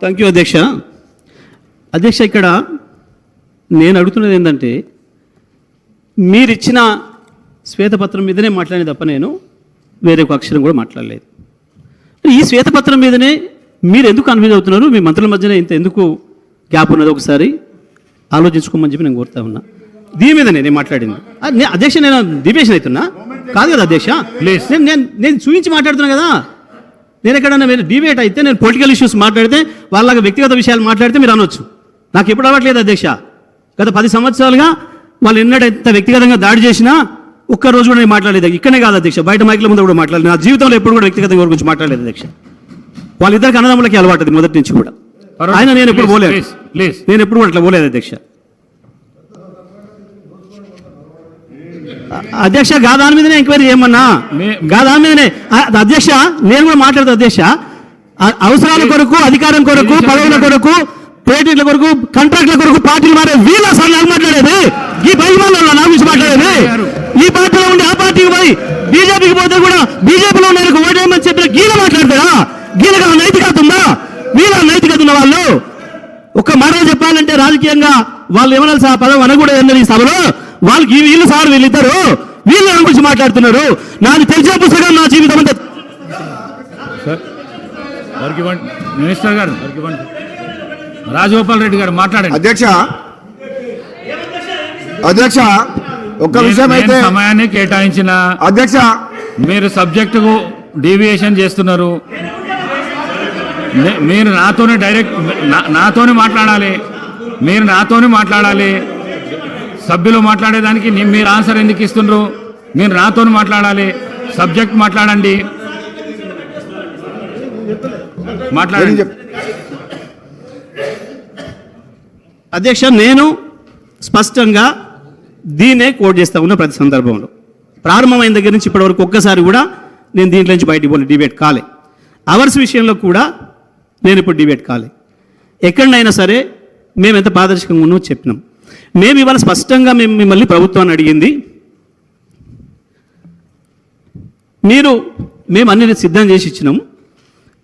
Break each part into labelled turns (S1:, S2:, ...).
S1: Thank you అధ్యక్ష అధ్యక్ష ఇక్కడ నేను అడుగుతున్నది ఏంటంటే మీరిచ్చిన శ్వేతపత్రం మీదనే మాట్లాడే తప్ప నేను వేరే ఒక అక్షరం కూడా మాట్లాడలేదు. ఈ శ్వేతపత్రం మీదనే మీరు ఎందుకు కన్ఫ్యూజ్ అవుతున్నారు? మీ మంత్రుల మధ్యన ఇంత ఎందుకు గ్యాప్ ఉన్నది ఒకసారి ఆలోచించుకోమని చెప్పి నేను కోరుతా ఉన్నా. దీని మీదనే నేను మాట్లాడింది. అధ్యక్ష నేను డిబేషన్ అవుతున్నా. కాదు కదా అధ్యక్ష? నేను నేను చూపించి మాట్లాడుతున్నా కదా. నేను ఎక్కడన్నా మీరు డిబేట్ అయితే నేను పొలిటికల్ ఇష్యూస్ మాట్లాడితే వాళ్ళగా వ్యక్తిగత విషయాలు మాట్లాడితే మీరు అనొచ్చు. నాకు ఎప్పుడు అవ్వట్లేదు అధ్యక్ష. గత పది సంవత్సరాలుగా వాళ్ళు ఎన్నడైతే వ్యక్తిగతంగా దాడి చేసినా ఒక్క రోజు కూడా నేను మాట్లాడలేదు. ఇక్కడనే కాదు అధ్యక్ష. బయట మైకుల ముందు కూడా మాట్లాడలేదు. నా జీవితంలో ఎప్పుడు కూడా వ్యక్తిగతంగా గురించి మాట్లాడలేదు అధ్యక్ష. వాళ్ళిద్దరికి అన్నదమ్ములకి అలవాటు మొదటి నుంచి కూడా. ఆయన నేను ఎప్పుడు పోలేదు. నేను ఎప్పుడు కూడా అట్లా పోలేదు అధ్యక్ష. అధ్యక్ష గా దాని మీదనే ఎంక్వైరీ చేయమన్నా? గా దాని మీదనే. అధ్యక్ష నేను కూడా మాట్లాడతా అధ్యక్ష. అవసరాల కొరకు అధికారం కొరకు పదవుల కొరకు పేటెంట్ల కొరకు కాంట్రాక్ట్ల కొరకు పార్టీలు మారే వీళ్ళ సార్ నాకు మాట్లాడేది. ఈ పై వాళ్ళు నా గురించి మాట్లాడేది. ఈ పార్టీలో ఉండి ఆ పార్టీకి పోయి బీజేపీకి పోతే కూడా బీజేపీలో ఉన్న ఓటేయమని చెప్పిన గీల మాట్లాడతారా? గీలగా నైతికత ఉందా? వీళ్ళ నైతికత ఉన్న వాళ్ళు. ఒక మాట చెప్పాలంటే రాజకీయంగా వాళ్ళు ఏమన్నా పదం అనకూడదు ఈ సభలో. వాళ్ళకి వీళ్ళు సార్ వీళ్ళిద్దరు వీళ్ళు నా గురించి మాట్లాడుతున్నారు. నాది తెలిసిన పుస్తకం నా జీవితం అంతా
S2: ఇవ్వండి మినిస్టర్ గారు రాజగోపాల్ రెడ్డి గారు మాట్లాడండి.
S3: అధ్యక్ష అధ్యక్ష ఒక్క విషయం అయితే
S2: సమయాన్ని కేటాయించిన
S3: అధ్యక్ష.
S2: మీరు సబ్జెక్టుకు డీవియేషన్ చేస్తున్నారు. మీరు నాతోనే డైరెక్ట్ నా- నాతోనే మాట్లాడాలి. మీరు నాతోనే మాట్లాడాలి. సభ్యులు మాట్లాడేదానికి మీరు ఆన్సర్ ఎందుకు ఇస్తుండ్రు? మీరు నాతో మాట్లాడాలి. సబ్జెక్ట్ మాట్లాడండి. మాట్లాడండి.
S1: అధ్యక్ష నేను స్పష్టంగా దీన్నే కోట్ చేస్తా ఉన్నా ప్రతి సందర్భంలో. ప్రారంభమైన దగ్గర నుంచి ఇప్పటివరకు ఒక్కసారి కూడా నేను దీంట్లో నుంచి బయటికి పోలే డిబేట్ కాలే. అవర్స్ విషయంలో కూడా నేను ఇప్పుడు డిబేట్ కాలే. ఎక్కడైనా సరే మేము ఎంత పారదర్శకంగా ఉన్నామో చెప్పినాం. మేము ఇవాళ స్పష్టంగా మేము మిమ్మల్ని ప్రభుత్వాన్ని అడిగింది. మీరు మేము అన్ని సిద్ధం చేసి ఇచ్చినాం.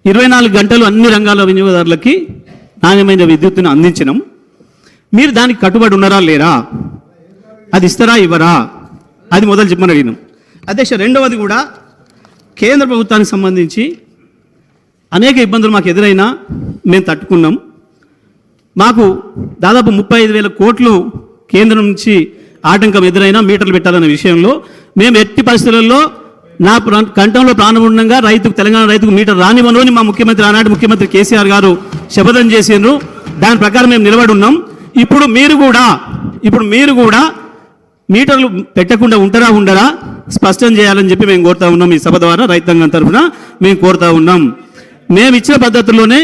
S1: ఇరవై నాలుగు గంటలు అన్ని రంగాల వినియోగదారులకి నాణ్యమైన విద్యుత్తును అందించినాం. మీరు దానికి కట్టుబడి ఉన్నారా లేరా? అది ఇస్తారా ఇవ్వరా? అది మొదలు చెప్పమని అడిగినాం. అధ్యక్ష రెండవది కూడా కేంద్ర ప్రభుత్వానికి సంబంధించి అనేక ఇబ్బందులు మాకు ఎదురైనా మేము తట్టుకున్నాం. మాకు దాదాపు ముప్పై ఐదు వేల కోట్లు కేంద్రం నుంచి ఆటంకం ఎదురైనా మీటర్లు పెట్టాలనే విషయంలో మేము ఎట్టి పరిస్థితులలో నా ప్రా- కంఠంలో ప్రాణం ఉండగా రైతుకు తెలంగాణ రైతుకు మీటర్ రానివ్వను మా ముఖ్యమంత్రి ఆనాటి ముఖ్యమంత్రి కేసీఆర్ గారు శపథం చేసిండ్రు. దాని ప్రకారం మేము నిలబడి ఉన్నాం ఇప్పుడు మీరు కూడా ఇప్పుడు మీరు కూడా మీటర్లు పెట్టకుండా ఉంటారా ఉండరా స్పష్టం చేయాలని చెప్పి మేము కోరుతా ఉన్నాం ఈ సభ ద్వారా రైతాంగం తరఫున మేము కోరుతా ఉన్నాం. మేము ఇచ్చిన పద్ధతుల్లోనే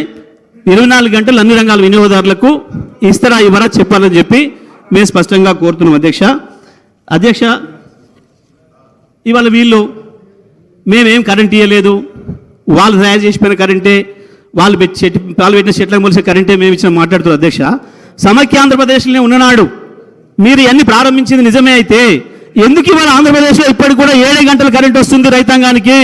S1: ఇరవై నాలుగు గంటలు అన్ని రంగాల వినియోగదారులకు ఇస్తారా ఇవ్వరా చెప్పాలని చెప్పి మేము స్పష్టంగా కోరుతున్నాం అధ్యక్ష. అధ్యక్ష ఇవాళ వీళ్ళు మేమేం కరెంట్ ఇవ్వలేదు వాళ్ళు తయారు చేసిపోయిన కరెంటే వాళ్ళు పెట్టి చెట్టు వాళ్ళు పెట్టిన చెట్లకు మొలిసే కరెంటే మేము ఇచ్చిన మాట్లాడుతున్నారు అధ్యక్ష. సమైక్య ఆంధ్రప్రదేశ్లోనే ఉన్ననాడు. మీరు ఇవన్నీ ప్రారంభించింది నిజమే అయితే ఎందుకు ఇవాళ ఆంధ్రప్రదేశ్లో ఇప్పటికి కూడా ఏడు గంటల కరెంట్ వస్తుంది రైతాంగానికి?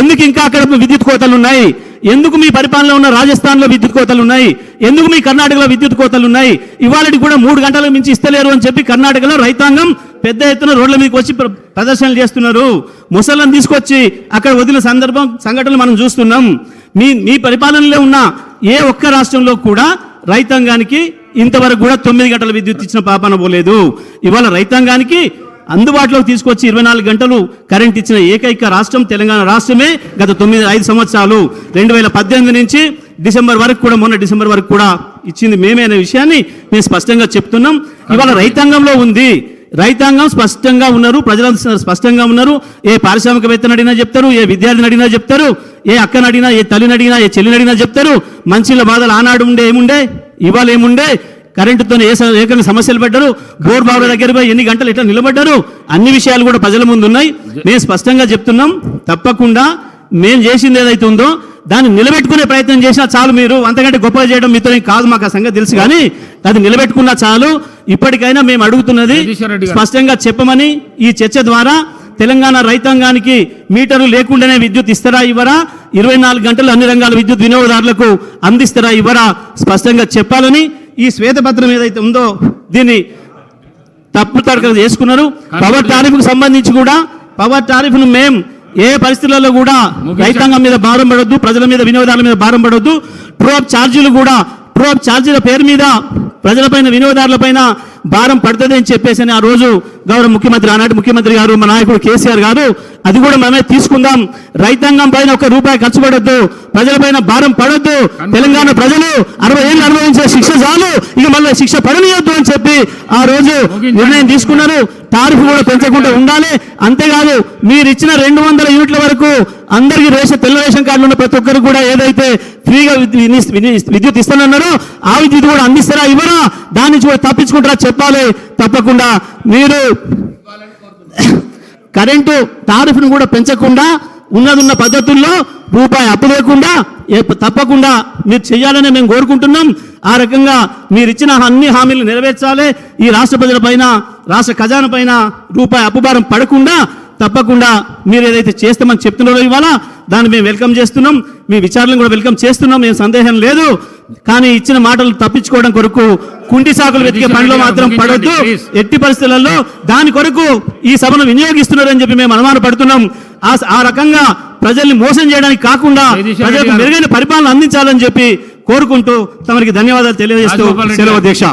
S1: ఎందుకు ఇంకా అక్కడ విద్యుత్ కోతలు ఉన్నాయి? ఎందుకు మీ పరిపాలనలో ఉన్న రాజస్థాన్లో విద్యుత్ కోతలు ఉన్నాయి? ఎందుకు మీ కర్ణాటకలో విద్యుత్ కోతలు ఉన్నాయి? ఇవాళకి కూడా మూడు గంటలకు మించి ఇస్తలేరు అని చెప్పి కర్ణాటకలో రైతాంగం పెద్ద ఎత్తున రోడ్ల మీదకి వచ్చి ప్ర- ప్రదర్శనలు చేస్తున్నారు. ముసళ్ళను తీసుకొచ్చి అక్కడ వదిలిన సందర్భం సంఘటనలు మనం చూస్తున్నాం. మీ మీ పరిపాలనలో ఉన్న ఏ ఒక్క రాష్ట్రంలో కూడా రైతాంగానికి ఇంతవరకు కూడా తొమ్మిది గంటల విద్యుత్ ఇచ్చిన పాపన పోలేదు. ఇవాళ రైతాంగానికి అందుబాటులోకి తీసుకొచ్చి ఇరవై నాలుగు గంటలు కరెంట్ ఇచ్చిన ఏకైక రాష్ట్రం తెలంగాణ రాష్ట్రమే గత తొమ్మిది ఐదు సంవత్సరాలు. రెండు వేల పద్దెనిమిది నుంచి డిసెంబర్ వరకు కూడా మొన్న డిసెంబర్ వరకు కూడా ఇచ్చింది మేమే అనే విషయాన్ని మేము స్పష్టంగా చెప్తున్నాం. ఇవాళ రైతాంగంలో ఉంది. రైతాంగం స్పష్టంగా ఉన్నారు. ప్రజలు స్పష్టంగా ఉన్నారు. ఏ పారిశ్రామికవేత్తను అడిగినా చెప్తారు ఏ విద్యార్థిని అడిగినా చెప్తారు ఏ అక్కనడిగినా ఏ తల్లిని అడిగినా ఏ చెల్లిని అడిగినా చెప్తారు. మంచిల బాధలు ఆనాడు ఉండే ఏముండే? ఇవాళ ఏముండే? కరెంటుతో ఏ ఏకంగా సమస్యలు పడ్డారు? బోర్ బావుల దగ్గర పోయి ఎన్ని గంటలు ఇట్లా నిలబడ్డారు? అన్ని విషయాలు కూడా ప్రజల ముందు ఉన్నాయి. మేము స్పష్టంగా చెప్తున్నాం తప్పకుండా మేము చేసింది ఏదైతే ఉందో దాన్ని నిలబెట్టుకునే ప్రయత్నం చేసినా చాలు మీరు. అంతకంటే గొప్పగా చేయడం మీతో కాదు మాకు ఆ సంగతి తెలుసు కానీ అది నిలబెట్టుకున్నా చాలు. ఇప్పటికైనా మేము అడుగుతున్నది. స్పష్టంగా చెప్పమని ఈ చర్చ ద్వారా తెలంగాణ రైతాంగానికి మీటర్లు లేకుండానే విద్యుత్ ఇస్తారా ఇవ్వరా? ఇరవై నాలుగు గంటలు అన్ని రంగాల విద్యుత్ వినియోగదారులకు అందిస్తారా ఇవ్వరా? స్పష్టంగా చెప్పాలని ఈ శ్వేతపత్రం ఏదైతే ఉందో దీన్ని తప్పు తడకలు చేసుకున్నారు. పవర్ టారిఫ్కు సంబంధించి కూడా పవర్ టారిఫ్ను మేం ఏ పరిస్థితులలో కూడా రైతాంగం మీద భారం పడొద్దు ప్రజల మీద వినియోగదారుల మీద భారం పడొద్దు. ట్రోప్ ఛార్జీలు కూడా ట్రోప్ ఛార్జీల పేరు మీద ప్రజలపైన వినియోగదారులపైన భారం పడుతుంది అని చెప్పేసి అని ఆ రోజు గౌరవ ముఖ్యమంత్రి ఆనాటి ముఖ్యమంత్రి గారు మా నాయకుడు కేసీఆర్ గారు అది కూడా మనమే తీసుకుందాం. రైతాంగం పైన ఒక రూపాయి ఖర్చు పడొద్దు ప్రజలపైన భారం పడొద్దు. తెలంగాణ ప్రజలు అరవై ఏళ్ళు అనుభవించిన శిక్ష చాలు ఇక మళ్ళీ శిక్ష పడనీయొద్దు అని చెప్పి ఆ రోజు నిర్ణయం తీసుకున్నారు. టారిఫ్ కూడా పెంచకుండా ఉండాలి. అంతేకాదు మీరు ఇచ్చిన రెండు వందల యూనిట్ల వరకు అందరికీ రేషన్ తెల్ల రేషన్ కార్డులు ఉన్న ప్రతి ఒక్కరు కూడా ఏదైతే ఫ్రీగా విద్యుత్ ఇస్తానన్నారు ఆ విద్యుత్ కూడా అందిస్తారా ఇవ్వరా? దాని నుంచి కూడా తప్పించుకుంటారా చెప్పాలి. తప్పకుండా మీరు కరెంటు టారిఫ్ను కూడా పెంచకుండా ఉన్నదున్న పద్ధతుల్లో రూపాయి అప్పు లేకుండా తప్పకుండా మీరు చేయాలని మేము కోరుకుంటున్నాం. ఆ రకంగా మీరు ఇచ్చిన అన్ని హామీలు నెరవేర్చాలి. ఈ రాష్ట్ర ప్రజల పైన రాష్ట్ర ఖజానా పైన రూపాయి అప్పుభారం పడకుండా తప్పకుండా మీరు ఏదైతే చేస్తామని చెప్తున్నారో ఇవాళ దాన్ని మేము వెల్కమ్ చేస్తున్నాం మీ విచారణను కూడా వెల్కమ్ చేస్తున్నాం ఏం సందేహం లేదు కానీ ఇచ్చిన మాటలు తప్పించుకోవడం కొరకు కుంటి సాకులు వెతికే పనిలో మాత్రం పడొద్దు. ఎట్టి పరిస్థితులలో దాని కొరకు ఈ సభను వినియోగిస్తున్నారని చెప్పి మేము అనుమానపడుతున్నాం ఆ ఆ రకంగా ప్రజల్ని మోసం చేయడానికి కాకుండా ప్రజలకు. మెరుగైన పరిపాలన అందించాలని చెప్పి కోరుకుంటూ తమరికి ధన్యవాదాలు తెలియజేస్తూ సెలవు. అధ్యక్ష